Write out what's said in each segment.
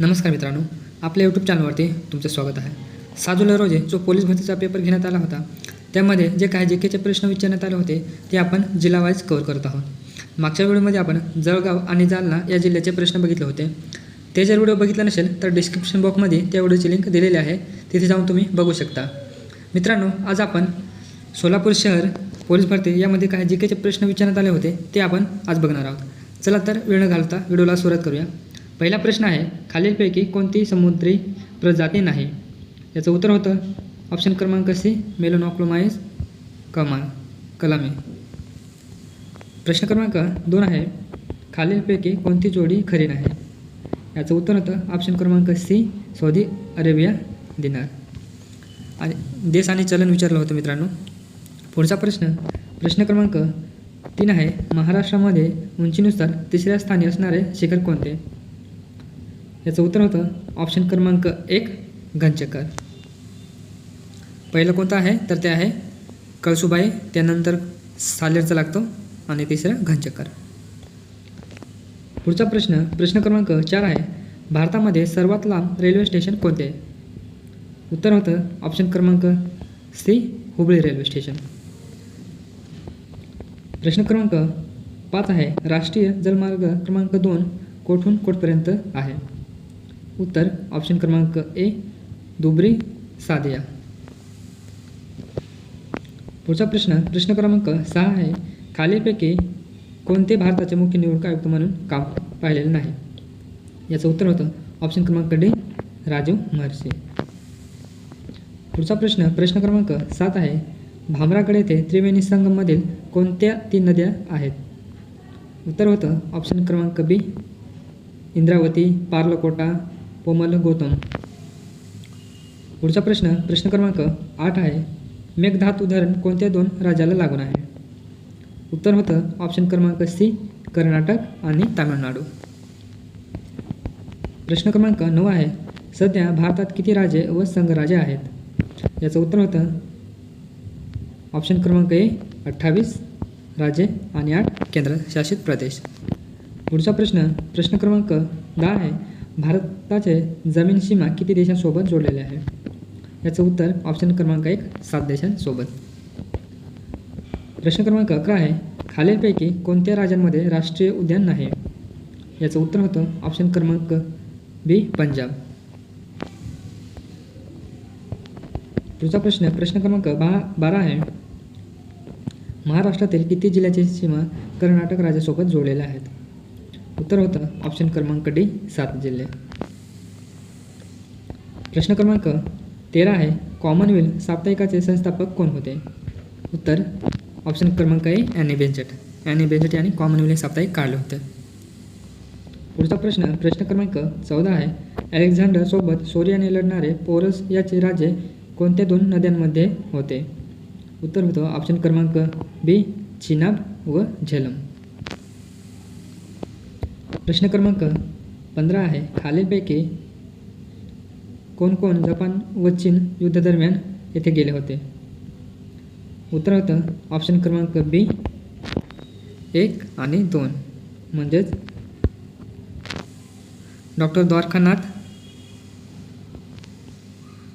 नमस्कार मित्रांनो आपल्या यूट्यूब चॅनलवरती तुमचं स्वागत आहे. साजूला रोजे जो पोलीस भरतीचा पेपर घेण्यात आला होता त्यामध्ये जे काही जे केचे प्रश्न विचारण्यात आले होते ते आपण जिल्हावाईज कव्हर करत आहोत. मागच्या व्हिडिओमध्ये आपण जळगाव आणि जालना या जिल्ह्याचे प्रश्न बघितले होते. ते जर व्हिडिओ बघितला नसेल तर डिस्क्रिप्शन बॉक्समध्ये त्या व्हिडिओची लिंक दिलेली आहे. तिथे जाऊन तुम्ही बघू शकता. मित्रांनो आज आपण सोलापूर शहर पोलीस भरती यामध्ये काही जे केचे प्रश्न विचारण्यात आले होते ते आपण आज बघणार आहोत. चला तर वेळ न घालता व्हिडिओला सुरुवात करूया. पहिला प्रश्न आहे खालीलपैकी कोणती समुद्री प्रजाती नाही. याचं उत्तर होतं ऑप्शन क्रमांक सी मेलोनॉक्लोमाइस कमा कलामी. प्रश्न क्रमांक दोन आहे खालीलपैकी कोणती जोडी खरी नाही? याचं उत्तर होतं ऑप्शन क्रमांक सी सौदी अरेबिया दिनार. आणि देश आणि चलन विचारलं होतं मित्रांनो. पुढचा प्रश्न प्रश्न क्रमांक तीन आहे महाराष्ट्रामध्ये उंचीनुसार तिसऱ्या स्थानी असणारे शिखर कोणते? याचं उत्तर होतं ऑप्शन क्रमांक एक घनचक्कर पहिलं कोणतं आहे? तर ते आहे कळसुबाई त्यानंतर सालेरचा लागतो आणि तिसरं घनचक्कर पुढचा प्रश्न प्रश्न क्रमांक चार आहे भारतामध्ये सर्वात लांब रेल्वे स्टेशन कोणते? उत्तर होतं ऑप्शन क्रमांक सी हुबळी रेल्वे स्टेशन प्रश्न क्रमांक पाच आहे राष्ट्रीय जलमार्ग क्रमांक दोन कोठून कोठपर्यंत आहे? उत्तर ऑप्शन क्रमांक ए दुबरी सादिया. पुढचा प्रश्न प्रश्न क्रमांक सहा आहे खालीलपैकी कोणते भारताचे मुख्य निवडणूक आयुक्त म्हणून काम पाहिलेले नाही? याचं उत्तर होतं ऑप्शन क्रमांक डी राजीव महर्षी. पुढचा प्रश्न प्रश्न क्रमांक सात आहे भामरागड येथे त्रिवेणी संगममधील कोणत्या तीन नद्या आहेत? उत्तर होतं ऑप्शन क्रमांक बी इंद्रावती पार्लकोटा पोमल गौतम. पुढचा प्रश्न प्रश्न क्रमांक आठ आहे. मेघधात उदाहरण कोणत्या दोन राज्याला लागून आहे? उत्तर होतं ऑप्शन क्रमांक सी कर्नाटक आणि तामिळनाडू. प्रश्न क्रमांक नऊ आहे. सध्या भारतात किती राज्ये व संघराजे आहेत? याचं उत्तर होतं ऑप्शन क्रमांक ए अठ्ठावीस राज्ये आणि आठ केंद्रशासित प्रदेश. पुढचा प्रश्न प्रश्न क्रमांक दहा आहे. भारताचे जमीन सीमा किती देशांसोबत जोडलेले आहे? याचं उत्तर ऑप्शन क्रमांक एक सात देशांसोबत. प्रश्न क्रमांक अकरा आहे खालीलपैकी कोणत्या राज्यांमध्ये राष्ट्रीय उद्यान नाही? याचं उत्तर होतं ऑप्शन क्रमांक बी पंजाब. पुढचा प्रश्न प्रश्न क्रमांक बा बारा आहे. महाराष्ट्रातील किती जिल्ह्याची सीमा कर्नाटक राज्यासोबत जोडलेल्या आहेत उत्तर होतं. ऑप्शन क्रमांक डी सात जिल्हे. प्रश्न क्रमांक तेरा आहे. कॉमनवेल्थ साप्ताहिकाचे संस्थापक कोण होते? उत्तर ऑप्शन क्रमांक आहे ॲनी बेंचट ॲनी बेंचट यांनी कॉमनवेल्थ साप्ताहिक काढलं होतं. पुढचा प्रश्न प्रश्न क्रमांक चौदा आहे. अलेक्झांडर सोबत लढणारे पोरस याचे राज्य कोणत्या दोन नद्यांमध्ये होते? उत्तर होतं ऑप्शन क्रमांक बी चिनाब व झेलम. प्रश्न क्रमांक पंधरा आहे. खालीलपैकी कोण कोण जपान व चीन युद्धादरम्यान येथे गेले होते? उत्तर होतं ऑप्शन क्रमांक बी एक आणि दोन. म्हणजेच डॉक्टर द्वारकानाथ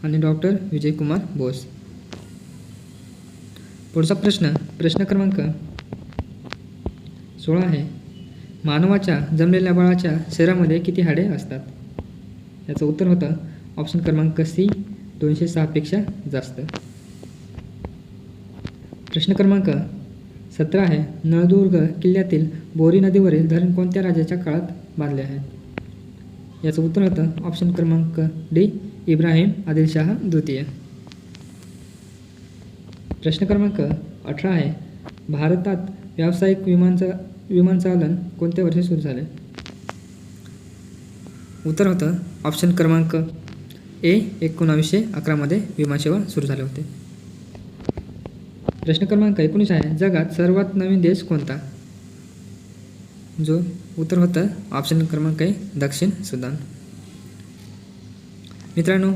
आणि डॉक्टर विजयकुमार बोस. पुढचा प्रश्न प्रश्न क्रमांक सोळा आहे. मानवाच्या जमलेल्या बाळाच्या शरीरामध्ये किती हाडे असतात? याचं उत्तर होतं ऑप्शन क्रमांक सी दोनशे सहापेक्षा जास्त. प्रश्न क्रमांक सतरा आहे. नळदुर्ग किल्ल्यातील बोरी नदीवरील धरण कोणत्या राजाच्या काळात बांधले आहे? याचं उत्तर होतं ऑप्शन क्रमांक डी इब्राहिम आदिलशाह द्वितीय. प्रश्न क्रमांक अठरा आहे. भारतात व्यावसायिक विमानचा विमानचालन कोणत्या वर्षी सुरू झाले? उत्तर होतं ऑप्शन क्रमांक ए एकोणावीसशे अकरामध्ये विमानसेवा सुरू झाले होते. प्रश्न क्रमांक एकोणीस आहे जगात सर्वात नवीन देश कोणता? जो उत्तर होतं ऑप्शन क्रमांक आहे दक्षिण सुदान. मित्रांनो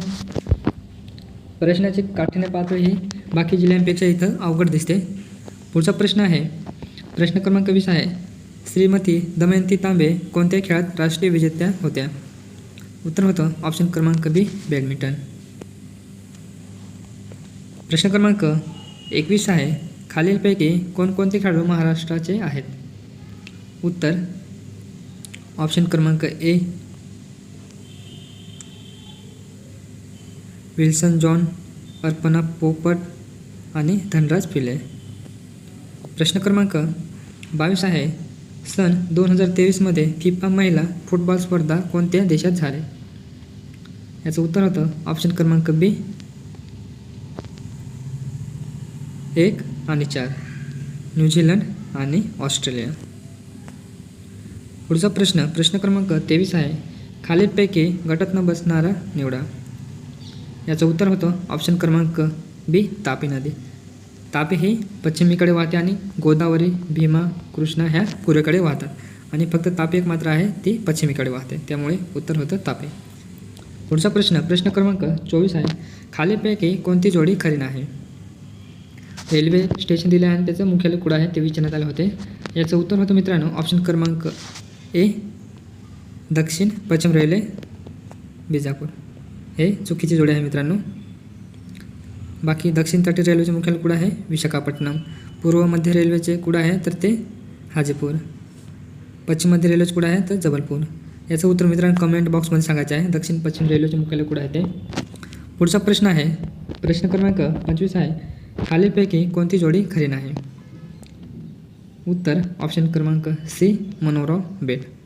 प्रश्नाची काठीण्य पातळी ही बाकी जिल्ह्यांपेक्षा इथं अवघड दिसते. पुढचा प्रश्न आहे प्रश्न क्रमांक वीस आहे. श्रीमती दमयंती तांबे कोणत्या खेळात राष्ट्रीय विजेत्या होत्या? उत्तर होतं ऑप्शन क्रमांक बी बॅडमिंटन प्रश्न क्रमांक एकवीस आहे. खालीलपैकी कोणकोणते खेळाडू महाराष्ट्राचे आहेत? उत्तर. ऑप्शन क्रमांक ए विल्सन जॉन अर्पणा पोपट आणि धनराज पिले प्रश्न क्रमांक बावीस आहे. सन दोन हजार तेवीसमध्ये फिफा महिला फुटबॉल स्पर्धा कोणत्या देशात झाले? याचं उत्तर होतं ऑप्शन क्रमांक बी एक आणि चार. न्यूझीलंड आणि ऑस्ट्रेलिया. पुढचा प्रश्न प्रश्न क्रमांक तेवीस आहे. खालीलपैकी गटात न बसणारा निवडा. याचं उत्तर होतं ऑप्शन क्रमांक बी तापी नदी. तापी ही पश्चिमेकडे वाहते आणि गोदावरी भीमा कृष्णा ह्या पूर्वेकडे वाहतात. आणि फक्त तापी एक मात्र आहे ती पश्चिमेकडे वाहते. त्यामुळे उत्तर होतं तापी. पुढचा प्रश्न प्रश्न क्रमांक चोवीस आहे. खालीपैकी कोणती जोडी खरी नाही? रेल्वे स्टेशन दिले आहे आणि त्याचं मुख्यालय कुठं आहे ते विचारण्यात आले होते. याचं उत्तर होतं मित्रांनो ऑप्शन क्रमांक ए दक्षिण पश्चिम रेल्वे बिजापूर. हे चुकीची जोडी आहे मित्रांनो. बाकी दक्षिण तटी रेल्वेचे मुख्यालय कुठं आहे? विशाखापट्टणम. पूर्व मध्य रेल्वेचे कुठं आहे? तर ते हाजीपूर. पश्चिम मध्य रेल्वेचे कुठं आहे? तर जबलपूर. याचं उत्तर मित्रांनो कमेंट बॉक्समध्ये सांगायचं आहे. दक्षिण पश्चिम रेल्वेचे मुख्यालय कुठं आहे ते? पुढचा प्रश्न आहे. प्रश्न क्रमांक पंचवीस आहे. खालीलपैकी कोणती जोडी खरी नाही? उत्तर ऑप्शन क्रमांक सी मनोराव बेट.